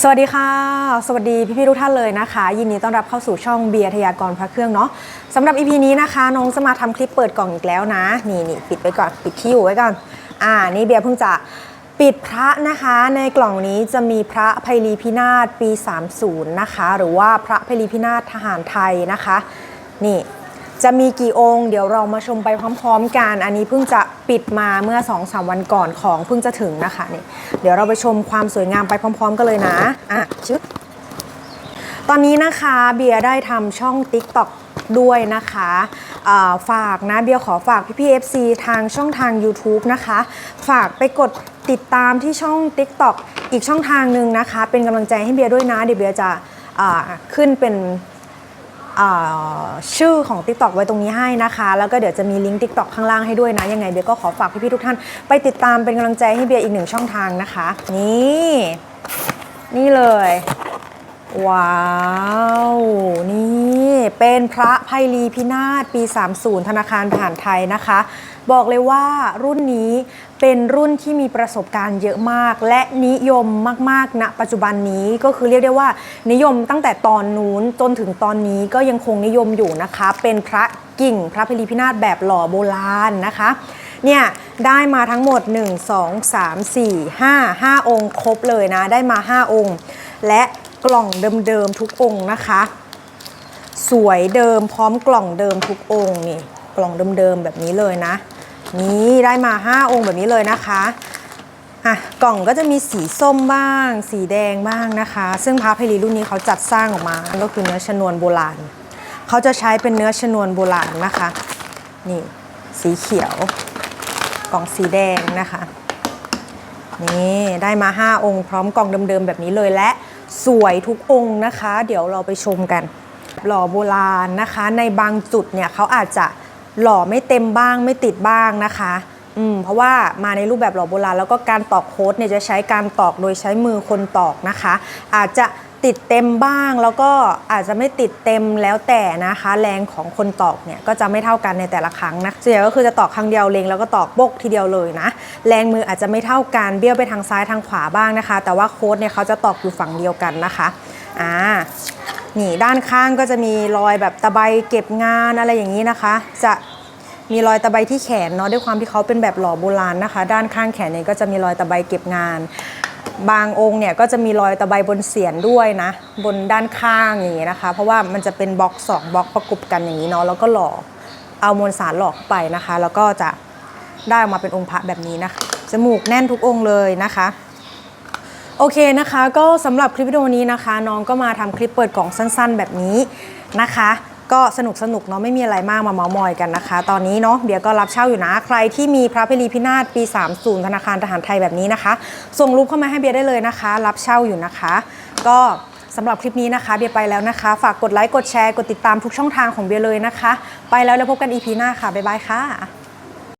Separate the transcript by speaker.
Speaker 1: สวัสดีค่ะ สวัสดีพี่ๆทุกท่านเลยนะคะ ยินดีต้อนรับเข้าสู่ช่องเบียร์ทยากรพระเครื่องเนาะสำหรับ EP นี้นะคะน้องจะมาทำคลิปเปิดกล่องอีกแล้วนะ นี่นี่ปิดไว้ก่อนปิดที่อยู่ไว้ก่อน อ่า นี่เบียร์เพิ่งจะปิดพระนะคะ ในกล่องนี้จะมีพระไพลีพินาศปี 30 นะคะ หรือว่าพระไพลีพินาศทหารไทยนะคะ นี่ จะมีกี่องค์ เดี๋ยวเรามาชมไปพร้อมๆกัน อันนี้เพิ่งจะปิดมาเมื่อ2-3วันก่อนของเพิ่งจะถึงนะคะนี่เดี๋ยวเราไปชมความสวยงามไปพร้อม ๆ กันเลยนะอะชึบตอนนี้นะคะเบียร์ได้ทำช่อง TikTok ด้วยนะคะาฝากนะเบียร์ขอฝากพี่ๆ FC ทางช่องทาง YouTube นะคะ ฝากไปกดติดตามที่ช่อง TikTok อีกช่องทางหนึ่งนะคะ เป็นกำลังใจให้เบียร์ด้วยนะเดี๋ยวเบียร์จะขึ้นเป็น ชื่อของ TikTok ไว้ตรงนี้ให้นะคะ แล้วก็เดี๋ยวจะมีลิงก์ TikTok ข้างล่างให้ด้วยนะ ยังไงเบียก็ขอฝากพี่ๆทุกท่าน ไปติดตามเป็นกำลังใจให้เบียอีกหนึ่งช่องทางนะคะ นี่ นี่เลย ว้าว นี่ เป็นพระไพลีพินาศปี 30 ธนาคารทหารไทยนะคะ บอกเลยว่ารุ่นนี้ เป็นรุ่นที่มีประสบการณ์เยอะมาก และนิยมมากๆณปัจจุบันนี้ก็คือเรียกได้ว่า นิยมตั้งแต่ตอนนู้นจนถึงตอนนี้ก็ยังคงนิยมอยู่นะคะ เป็นพระกิ่งพระพลีพินาศแบบหล่อโบราณนะคะเนี่ยได้มาทั้งหมด 1 2 3 4 5 5 องค์ครบเลยนะ ได้มา 5 องค์ และกล่องเดิมๆทุกองค์นะคะ สวยเดิมพร้อมกล่องเดิมทุกองค์นี่กล่องเดิมๆแบบนี้เลยนะ นี่ได้มา 5 องค์แบบนี้เลยนะคะอะกล่องก็จะมีสีส้มบ้าง สีแดงบ้างนะคะ ซึ่งพระไพลีรุ่นนี้เขาจัดสร้างออกมา ก็คือเนื้อชนวนโบราณเขาจะใช้เป็นเนื้อชนวนโบราณนะคะ นี่ สีเขียว กล่องสีแดงนะคะ นี่ได้มา 5 องค์ พร้อมกล่องเดิมๆแบบนี้เลยและสวยทุกองค์นะคะ เดี๋ยวเราไปชมกัน หล่อโบราณนะคะ ในบางจุดเนี่ยเขาอาจจะ หล่อไม่เต็มบ้างไม่ติดบ้างนะคะอืมเพราะว่ามาในรูปแบบหล่อโบราณแล้วก็การตอกโค้ดเนี่ยจะใช้การตอกโดยใช้มือคนตอกนะคะ อาจจะติดเต็มบ้างแล้วก็อาจจะไม่ติดเต็มแล้วแต่นะคะ แรงของคนตอกเนี่ยก็จะไม่เท่ากันในแต่ละครั้งนะส่วนใหญ่ก็คือจะตอกครั้งเดียวเลงแล้วก็ตอกบกทีเดียวเลยนะ แรงมืออาจจะไม่เท่ากันเบี้ยวไปทางซ้ายทางขวาบ้างนะคะ แต่ว่าโค้ดเนี่ยเขาจะตอกอยู่ฝั่งเดียวกันนะคะอ่า นี่ด้านข้างก็จะมีรอยแบบตะไบเก็บงานอะไรอย่างนี้นะคะ จะมีรอยตะไบที่แขนเนาะด้วยความที่เขาเป็นแบบหล่อโบราณนะคะ ด้านข้างแขนเนี่ยก็จะมีรอยตะไบเก็บงาน บางองค์เนี่ยก็จะมีรอยตะไบบนเสียนด้วยนะ บนด้านข้างอย่างนี้นะคะ เพราะว่ามันจะเป็นบล็อกสองบล็อกประกบกันอย่างนี้เนาะแล้วก็หล่อเอามวลสารหลอกไปนะคะ แล้วก็จะได้ออกมาเป็นองค์พระแบบนี้นะคะจมูกแน่นทุกองค์เลยนะคะ โอเคนะคะ ก็สำหรับคลิปวิดีโอนี้นะคะ น้องก็มาทำคลิปเปิดกล่องสั้นๆ แบบนี้นะคะ ก็สนุกสนุกเนาะไม่มีอะไรมากมาเมาส์มอยกันนะคะ ตอนนี้เนาะเบียร์ก็รับเช่าอยู่นะ ใครที่มีพระพิรีพินาศปี 30 ธนาคารทหารไทยแบบนี้นะคะ ส่งรูปเข้ามาให้เบียร์ได้เลยนะคะ รับเช่าอยู่นะคะ ก็สำหรับคลิปนี้นะคะเบียร์ไปแล้วนะคะ ฝากกดไลค์กดแชร์กดติดตามทุกช่องทางของเบียร์เลยนะคะ ไปแล้วแล้วพบกัน EP หน้าค่ะบ๊ายบายค่ะ